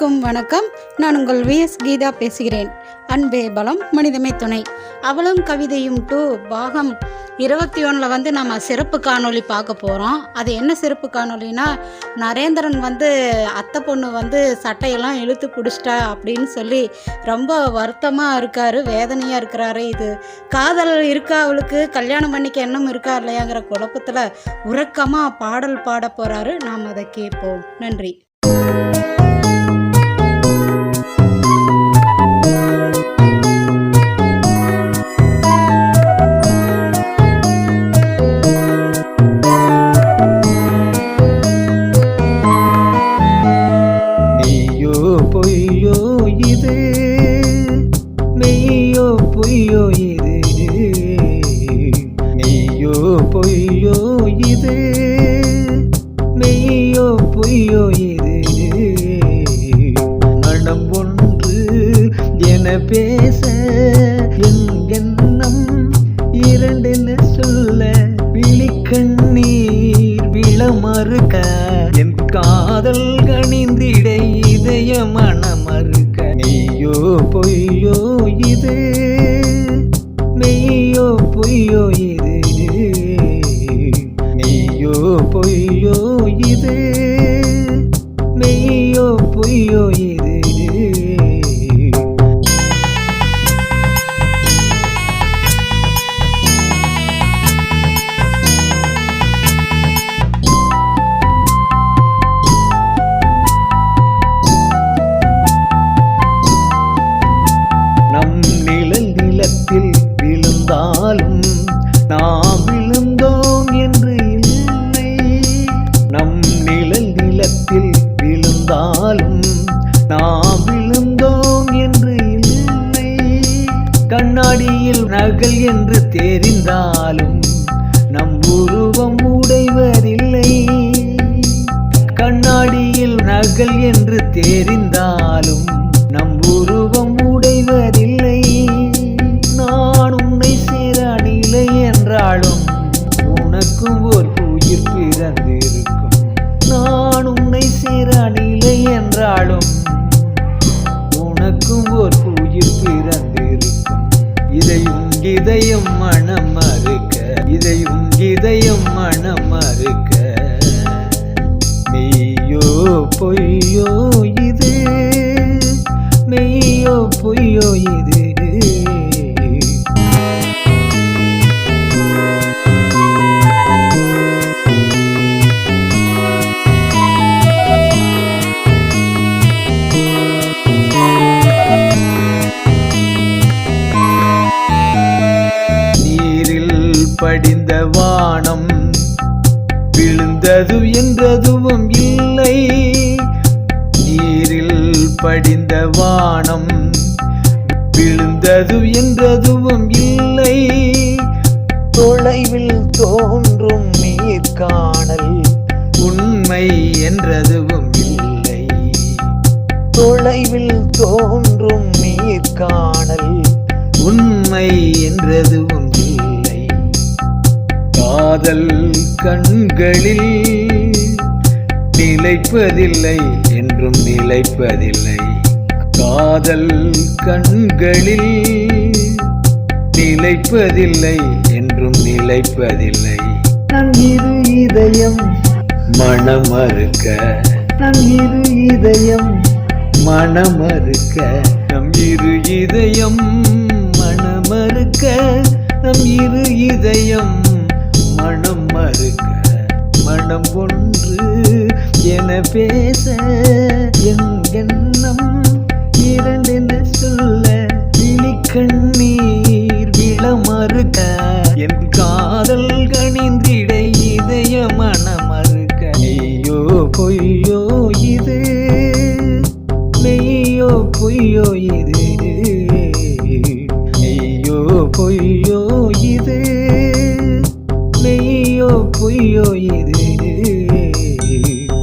அனைவருக்கும் வணக்கம். நான் உங்கள் விஎஸ் கீதா பேசுகிறேன். அன்பே பலம் மனிதமே துணை. அவளும் கவிதையும் டூ பாகம் இருபத்தி ஒன்றில் வந்து நம்ம சிறப்பு காணொளி பார்க்க போகிறோம் அது என்ன சிறப்பு காணொலினா நரேந்திரன் வந்து அத்தை பொண்ணு வந்து சட்டையெல்லாம் இழுத்து பிடிச்சிட்டா அப்படின்னு சொல்லி ரொம்ப வருத்தமாக இருக்காரு வேதனையாக இருக்கிறாரு இது. காதல் இருக்கா அவளுக்கு? கல்யாணம் பண்ணிக்க எண்ணம் இருக்கா இல்லையாங்கிற குழப்பத்தில் உறக்கமாக பாடல் பாட போகிறாரு நாம் அதை கேட்போம். நன்றி. பொய்யோ இது? மெய்யோ பொய்யோ இது? மெய்யோ பொய்யோ இது? மெய்யோ பொய்யோ இது? மனம் ஒன்று என பேச எங்கெண்ணம் எண்ணம் இரண்டென சொல்ல விழிக்கண்ணீர் விளமறுக்க என் காதல் கணிந்திட இதயமன பொய்யோ இது என்று தெரிந்தாலும் பொய்யோ இது? மெய்யோ பொய்யோ இது? நீரில் படிந்த வானம் விழுந்தது என்றதுவும் இல்லை. படிந்த வானம் விழுந்தது என்றதுவும் இல்லை. தொலைவில் தோன்றும் நீர் காணல் உண்மை என்றதுவும் இல்லை. தொலைவில் தோன்றும் நீர் காணல் உண்மை என்றதுவும் இல்லை. காதல் கண்களில் நிலைப்பதில்லை. என்றும் நிலைப்பதில்லை. காதல் கண்களில் நிலைப்பதில்லை என்றும் நிலைப்பதில்லை. நம் இரு இதயம் மனமறுக்க. நம் இரு இதயம் மனமறுக்க. நம் இரு இதயம் மனமறுக்க. நம் இரு இதயம் மனம் மறுக்க மனம் ஒன்று என பேச எங்கெண்ணம் இரண்டென சொல்ல விழிக்கண்ணீர் விளமறுக்க என் காதல் கணிந்திட இதய மனமறுக்க. ஐயோ பொய்யோ இது? மெய்யோ பொய்யோ இது? ஐயோ பொய்யோ இது? மெய்யோ பொய்யோ இது?